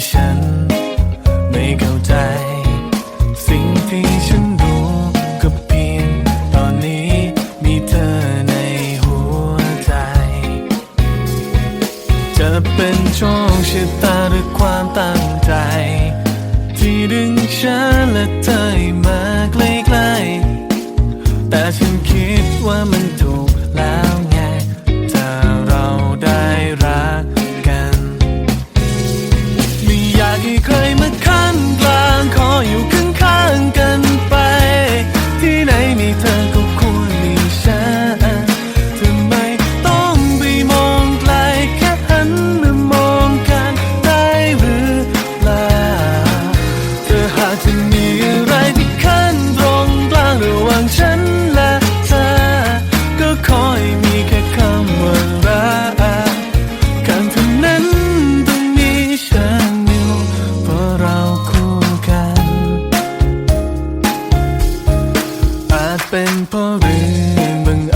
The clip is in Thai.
ที่ฉันไม่เข้าใจ สิ่งที่ฉันรู้ก็เพียงตอนนี้มีเธอในหัวใจ จะเป็นโชคชะตาหรือความตั้งใจ ที่ดึงฉันและเธอมา tanpa bimbang